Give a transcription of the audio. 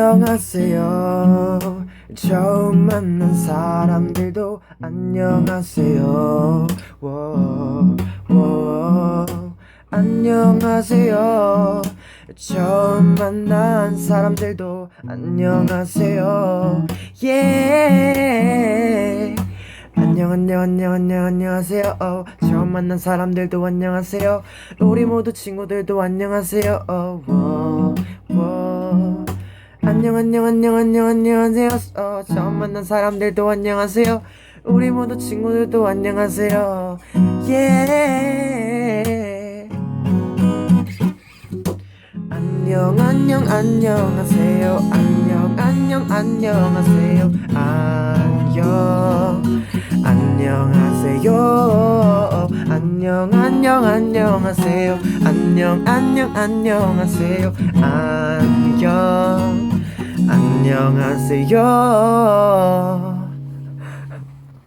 안녕하세요. 처음 만난 사람들도 안녕하세요. 워, 워, 안녕하세요. 처음 만난 사람들도 안녕하세요. 예. 안녕 안녕 안녕 안녕 안녕하세요 어, 처음 만난 사람들도 안녕하세요. 우리 모두 친구들도 안녕하세요. 어, 워, 워. 안녕 안녕 안녕 안녕 안녕하세요. 어, 처음 만난 사람들도 안녕하세요. 우리 모두 친구들도 안녕하세요. 예. 안녕 안녕 안녕하세요. 안녕 안녕 안녕하세요 안녕 안녕 안녕하세요. 안녕 안녕 안녕하세요. 안녕 안녕하세요